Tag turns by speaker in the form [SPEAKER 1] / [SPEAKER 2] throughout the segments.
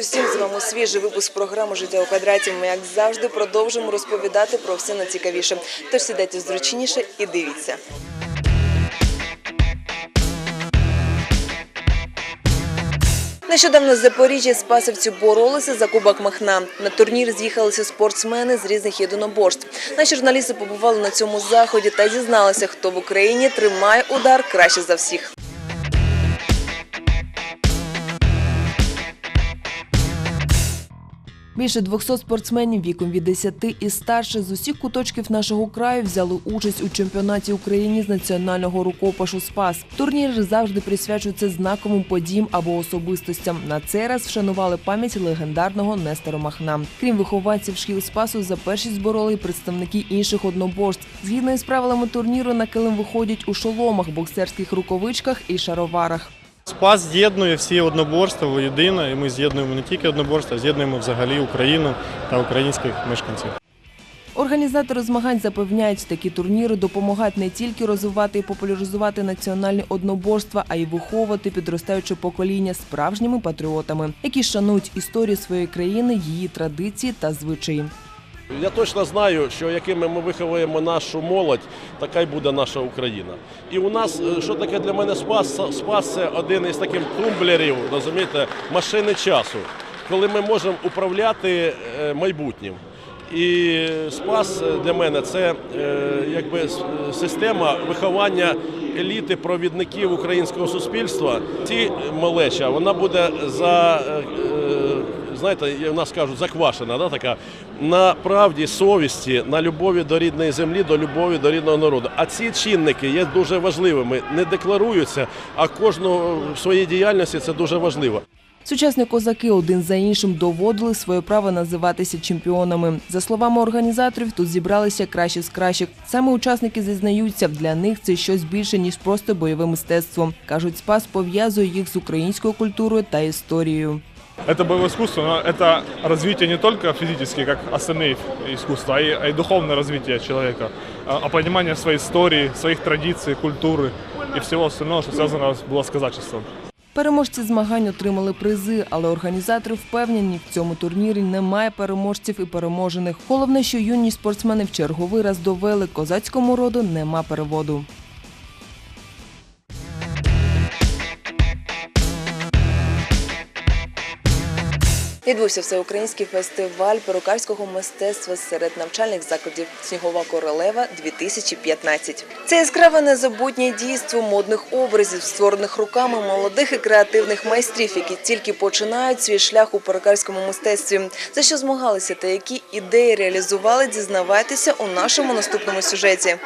[SPEAKER 1] усім! З вами свіжий випуск програми Життя у квадраті. Ми, як завжди, продовжуємо розповідати про все найцікавіше. Тож сідайте зручніше і дивіться. Нещодавно з Запоріжжя спасівці боролися за кубок Махна. На турнір з'їхалися спортсмени з різних єдиноборств. Наші журналісти побували на цьому заході та дізналися, хто в Україні тримає удар краще за всіх. Більше 200 спортсменів віком від 10 і старше з усіх куточків нашого краю взяли участь у чемпіонаті України з національного рукопашу Спас. Турнір завжди присвячується знаковим подіям або особистостям. На цей раз вшанували пам'ять легендарного Нестора Махна. Крім вихованців шкіл Спасу, за першість збороли й представники інших одноборств. Згідно із правилами турніру, на килим виходять у шоломах, боксерських рукавичках і шароварах.
[SPEAKER 2] Спас з'єднує всі одноборства воєдино, і ми з'єднуємо не тільки одноборства, а з'єднуємо взагалі Україну та українських мешканців.
[SPEAKER 1] Організатори змагань запевняють, такі турніри допомагають не тільки розвивати і популяризувати національні одноборства, а й виховувати підростаюче покоління справжніми патріотами, які шанують історію своєї країни, її традиції та звичаї.
[SPEAKER 3] Я точно знаю, що якими ми виховуємо нашу молодь, така й буде наша Україна. І у нас, е, що таке для мене спас? Спас це один із таких тумблерів, розумієте, машини часу, коли ми можемо управляти е, майбутнім. І спас е, для мене це якби система виховання еліти провідників українського суспільства. Ці малеча вона буде за знаєте, в нас кажуть, заквашена, да, така на правді, совісті, на любові до рідної землі, до любові до рідного народу. А ці чинники є дуже важливими, не декларуються, а кожного в своїй діяльності це дуже важливо.
[SPEAKER 1] Сучасні козаки один за іншим доводили своє право називатися чемпіонами. За словами організаторів, тут зібралися кращі з кращих. Саме учасники зізнаються, для них це щось більше ніж просто бойове мистецтво. кажуть, спас пов'язує їх з українською культурою та історією.
[SPEAKER 4] Это боевое искусство, но это развитие не только физически, как остальные искусства, а и, а и духовное развитие человека, а а понимание своей истории, своих традиций, культуры и всего остального, что связано было с казачеством.
[SPEAKER 1] Переможці змагань отримали призи, але організатори впевнені, в цьому турнірі немає переможців і переможених. Головне, що юні спортсмени в черговий раз довели козацькому роду нема переводу. Відбувся всеукраїнський фестиваль перукарського мистецтва серед навчальних закладів Снігова королева 2015 Це яскраве незабутнє дійство модних образів, створених руками молодих і креативних майстрів, які тільки починають свій шлях у перукарському мистецтві. За що змагалися та які ідеї реалізували, дізнавайтеся у нашому наступному сюжеті.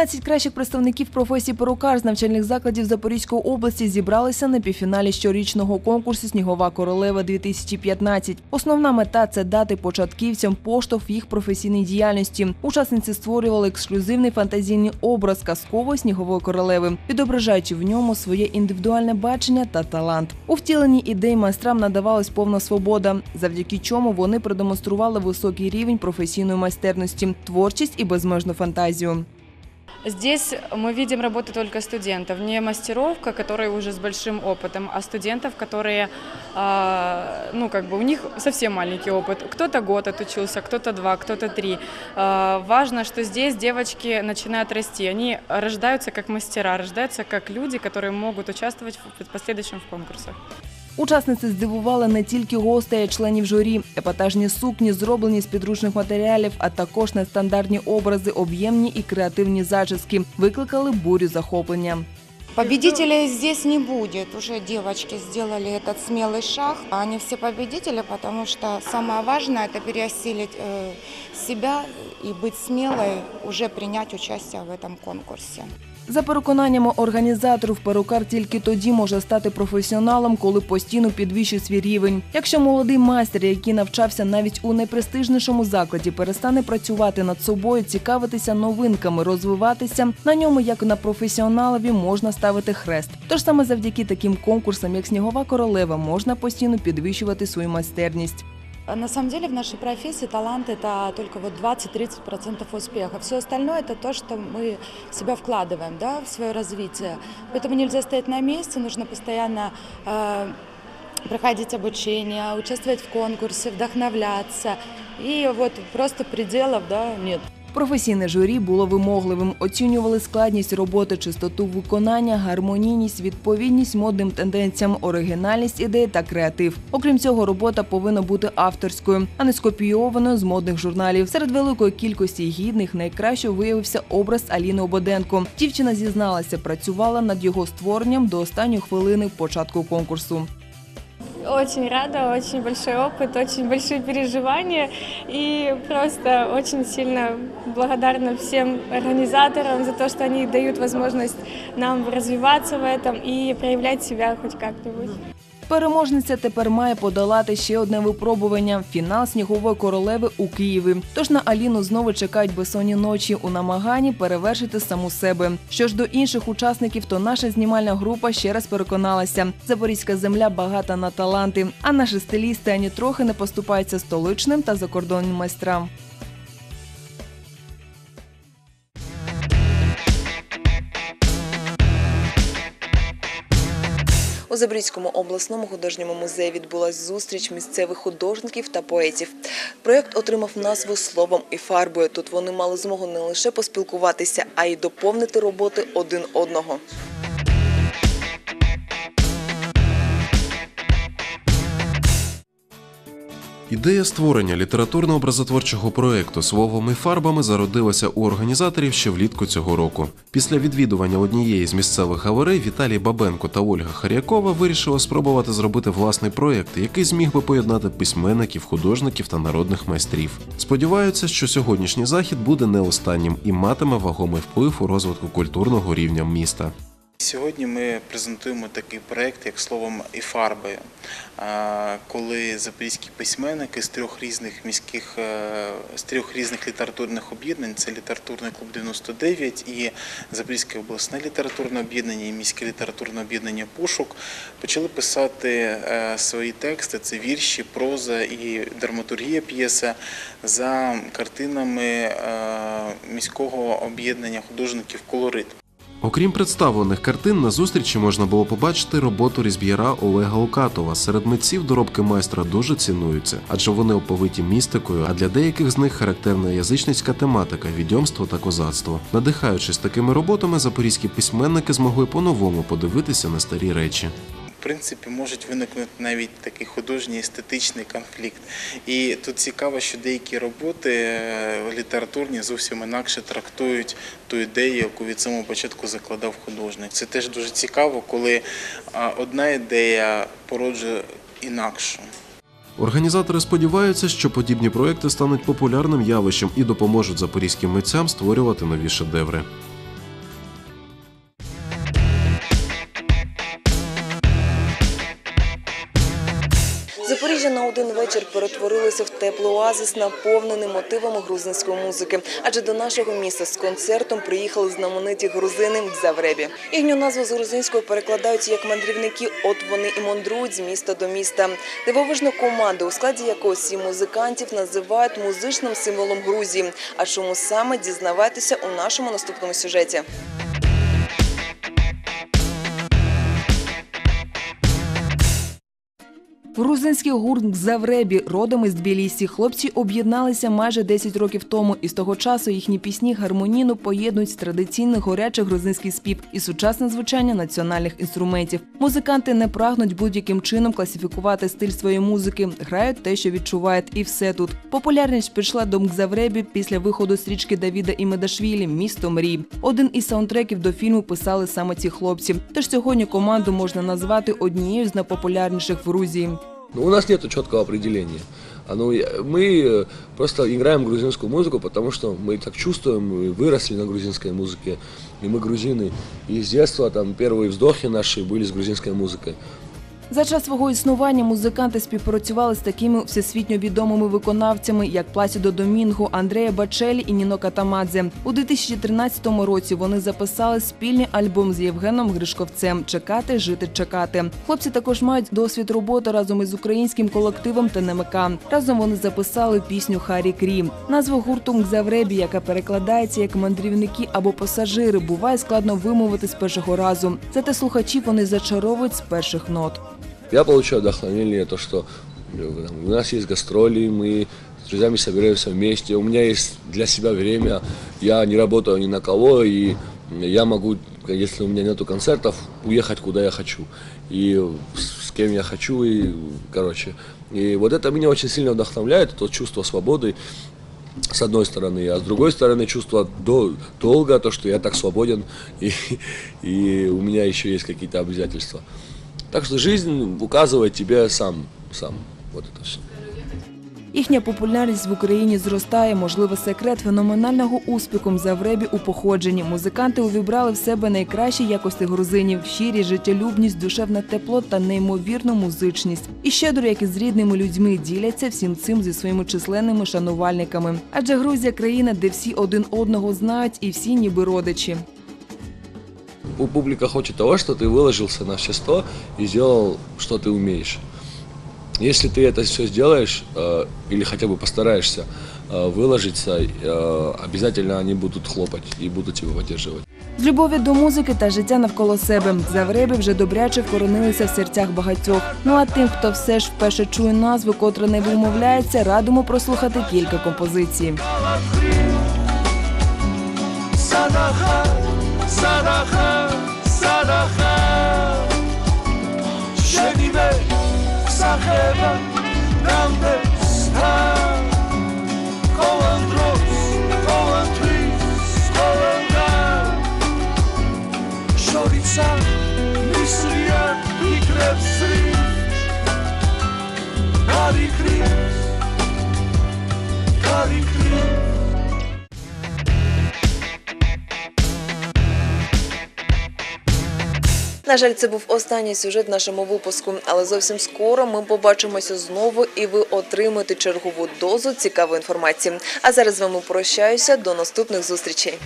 [SPEAKER 1] 13 кращих представників професії перукар з навчальних закладів Запорізької області зібралися на півфіналі щорічного конкурсу Снігова королева 2015 Основна мета це дати початківцям поштовх їх професійній діяльності. Учасниці створювали ексклюзивний фантазійний образ казкової снігової королеви, відображаючи в ньому своє індивідуальне бачення та талант. У втіленні ідей майстрам надавалась повна свобода, завдяки чому вони продемонстрували високий рівень професійної майстерності, творчість і безмежну фантазію.
[SPEAKER 5] Здесь мы видим работы только студентов, не мастеров, ко- которые уже с большим опытом, а студентов, которые, а, ну, как бы у них совсем маленький опыт. Кто-то год отучился, кто-то два, кто-то три. А, Важно, что здесь девочки начинают расти. Они рождаются как мастера, рождаются как люди, которые могут участвовать в в последующем в конкурсах.
[SPEAKER 1] Учасниці здивували не тільки гостей, а й членів журі. Епатажні сукні зроблені з підручних матеріалів, а також нестандартні образи, об'ємні і креативні зачіски викликали бурю захоплення.
[SPEAKER 6] Победителей здесь не будет. Уже девочки сделали этот смелый шаг. Они все победители, потому что самое важное это переосилить э, себя и быть смелой, уже принять участие в этом конкурсе.
[SPEAKER 1] За переконаннями організаторів, перукар тільки тоді може стати професіоналом, коли постійно підвищує свій рівень. Якщо молодий майстер, який навчався навіть у найпрестижнішому закладі, перестане працювати над собою, цікавитися новинками, розвиватися, на ньому, як на професіоналові, можна ставити хрест. Тож саме завдяки таким конкурсам, як Снігова королева, можна постійно підвищувати свою майстерність.
[SPEAKER 7] На самом деле в нашей профессии талант это только вот 20-30% успеха. Все остальное это то, что мы в себя вкладываем да, в свое развитие. Поэтому нельзя стоять на месте, нужно постоянно э, проходить обучение, участвовать в конкурсе, вдохновляться. И вот просто пределов да, нет.
[SPEAKER 1] Професійне журі було вимогливим. Оцінювали складність роботи, чистоту виконання, гармонійність, відповідність модним тенденціям, оригінальність ідей та креатив. Окрім цього, робота повинна бути авторською, а не скопійованою з модних журналів. Серед великої кількості гідних найкраще виявився образ Аліни Ободенко. Дівчина зізналася, працювала над його створенням до останньої хвилини початку конкурсу.
[SPEAKER 8] Очень рада, очень большой опыт, очень большие переживания и просто очень сильно благодарна всем организаторам за то, что они дают возможность нам развиваться в этом и проявлять себя хоть как-нибудь.
[SPEAKER 1] Переможниця тепер має подолати ще одне випробування фінал снігової королеви у Києві. Тож на Аліну знову чекають безсонні ночі у намаганні перевершити саму себе. Що ж до інших учасників, то наша знімальна група ще раз переконалася: запорізька земля багата на таланти, а наші стилісти ані трохи не поступаються столичним та закордонним майстрам. Забрідському обласному художньому музеї відбулась зустріч місцевих художників та поетів. Проєкт отримав назву словом і фарбою. Тут вони мали змогу не лише поспілкуватися, а й доповнити роботи один одного.
[SPEAKER 9] Ідея створення літературно-образотворчого проекту словом і фарбами зародилася у організаторів ще влітку цього року. Після відвідування однієї з місцевих галерей Віталій Бабенко та Ольга Харякова вирішили спробувати зробити власний проект, який зміг би поєднати письменників, художників та народних майстрів. Сподіваються, що сьогоднішній захід буде не останнім і матиме вагомий вплив у розвитку культурного рівня міста.
[SPEAKER 10] Сьогодні ми презентуємо такий проект, як словом і фарби, А, коли запорізькі письменники з трьох різних міських е, з трьох різних літературних об'єднань це літературний клуб 99 і Запорізьке обласне літературне об'єднання і міське літературне об'єднання Пошук почали писати е, свої тексти. Це вірші, проза і драматургія п'єса за картинами е, міського об'єднання художників Колорит.
[SPEAKER 9] Окрім представлених картин, на зустрічі можна було побачити роботу різб'єра Олега Лукатова. Серед митців доробки майстра дуже цінуються, адже вони оповиті містикою, а для деяких з них характерна язичницька тематика, відьомство та козацтво. Надихаючись такими роботами, запорізькі письменники змогли по-новому подивитися на старі речі.
[SPEAKER 10] Принципі, може виникнути навіть такий художній естетичний конфлікт. І тут цікаво, що деякі роботи е, літературні зовсім інакше трактують ту ідею, яку від самого початку закладав художник. Це теж дуже цікаво, коли одна ідея породжує інакшу.
[SPEAKER 9] Організатори сподіваються, що подібні проекти стануть популярним явищем і допоможуть запорізьким митцям створювати нові шедеври.
[SPEAKER 1] Вечір перетворилося в теплий оазис, наповнений мотивами грузинської музики. Адже до нашого міста з концертом приїхали знамениті грузини в Завребі. Їхню назву з грузинської перекладають як мандрівники. От вони і мандрують з міста до міста. Дивовижну команду, у складі якої сім музикантів називають музичним символом Грузії. А чому саме дізнавайтеся у нашому наступному сюжеті. Грузинський гурт Завребі родом із Тбілісі. Хлопці об'єдналися майже 10 років тому, і з того часу їхні пісні гармонійно поєднують традиційний горячий грузинський спів і сучасне звучання національних інструментів. Музиканти не прагнуть будь-яким чином класифікувати стиль своєї музики, грають те, що відчувають, і все тут. Популярність прийшла до Мгзавребі після виходу стрічки Давіда і Медашвілі Місто мрій. Один із саундтреків до фільму писали саме ці хлопці. Тож сьогодні команду можна назвати однією з найпопулярніших в Грузії.
[SPEAKER 11] Ну, у нас нет четкого определения. Оно, мы э, просто играем грузинскую музыку, потому что мы так чувствуем, мы выросли на грузинской музыке, и мы грузины. И с детства там первые вздохи наши были с грузинской музыкой.
[SPEAKER 1] За час свого існування музиканти співпрацювали з такими всесвітньо відомими виконавцями, як Пласідо Домінго, Андрея Бачелі і Ніно Катамадзе. У 2013 році вони записали спільний альбом з Євгеном Гришковцем Чекати, жити, чекати. Хлопці також мають досвід роботи разом із українським колективом ТНМК. Разом вони записали пісню Харі Крі. Назву гурту «Мгзавребі», яка перекладається як мандрівники або пасажири, буває складно вимовити з першого разу. Зате слухачів вони зачаровують з перших нот.
[SPEAKER 11] Я получаю вдохновение, то, что э, у нас есть гастроли, мы с друзьями собираемся вместе, у меня есть для себя время, я не работаю ни на кого, и я могу, если у меня нету концертов, уехать куда я хочу, и с кем я хочу, и, короче. И вот это меня очень сильно вдохновляет, то чувство свободы, с одной стороны, а с другой стороны чувство до, долга, то, что я так свободен, и, и у меня еще есть какие-то обязательства. Так что жизнь указывает тебе сам, сам. Вот это все.
[SPEAKER 1] Їхня популярність в Україні зростає. Можливо, секрет феноменального успіху Мзавребі у походженні. Музиканти увібрали в себе найкращі якості грузинів: щирість, життєлюбність, душевне тепло та неймовірну музичність. І щедро, як і з рідними людьми, діляться всім цим зі своїми численними шанувальниками. Адже Грузія країна, де всі один одного знають і всі ніби родичі.
[SPEAKER 11] У публика хочет того, что ты выложился на все сто и сделал, что ты умеешь. Если ты это все сделаешь, э, или хотя бы постараешься э, выложиться, э, обязательно они будут хлопать и будут тебя поддерживать.
[SPEAKER 1] З любові до музики та життя навколо себе Завреби вже добряче вкоренилися в серцях багатьох. Ну а тим, хто все ж вперше чує назву, котра не вимовляється, радимо прослухати кілька композицій.
[SPEAKER 12] Sadaha, sadaha, heaven, round
[SPEAKER 1] На жаль, це був останній сюжет в нашому випуску, але зовсім скоро ми побачимося знову, і ви отримаєте чергову дозу цікавої інформації. А зараз з вами прощаюся до наступних зустрічей.